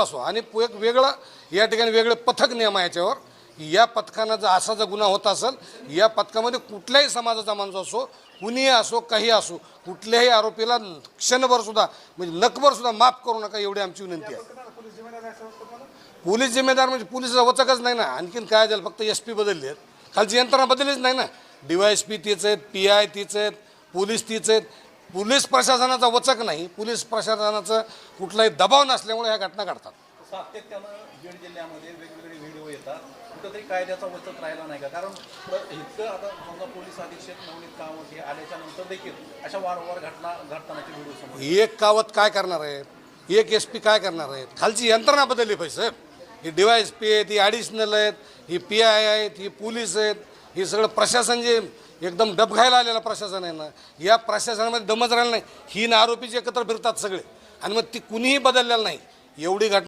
तपासवा आणि एक वेगळं या ठिकाणी वेगळे पथक नेमा याच्यावर. या पथकानं जर असा जर गुन्हा होत असेल या पथकामध्ये कुठल्याही समाजाचा माणूस असो कुणीही असो काही असो कुठल्याही आरोपीला क्षणभर सुद्धा म्हणजे नकभर सुद्धा माफ करू नका एवढी आमची विनंती आहे. पोलीस जिम्मेदार म्हणजे पोलिसचा वचकच नाही ना. आणखीन काय झालं फक्त एस पी बदलले आहेत. खालची यंत्रणा बदललीच नाही ना. डी वाय एस पी तीच आहेत पी आय तीच आहेत पोलीस तीच आहेत. पोलीस प्रशासनाचा वचक नाही पोलीस प्रशासनाचं कुठलाही दबाव नसल्यामुळे ह्या घटना घडतात. सातत्यानं बीड जिल्ह्यामध्ये वेगवेगळे व्हिडिओ येतात. कुठंतरी कायद्याचा वचक राहिला नाही का? कारण प्र- इतकं आता समजा पोलीस अधीक्षक नवनीत कामत हे आल्याच्यानंतर देखील अशा वारंवार घटना घडतानाचे व्हिडिओ समोर एक कावत काय करणार आहेत एक एस पी काय करणार आहेत खालची यंत्रणा बदलली पाहिजे साहेब ही डी वाय एस पी आहेत ही ॲडिशनल आहेत ही पी आय आहेत ही पोलीस आहेत ही सगळं प्रशासन जे एकदम डबघायला आलेलं प्रशासन आहे ना या प्रशासनामध्ये दमच राहिलं नाही. ही ना आरोपीचे एकत्र फिरतात सगळे. आणि मग ती कुणीही बदललेलं नाही. एवढी घटना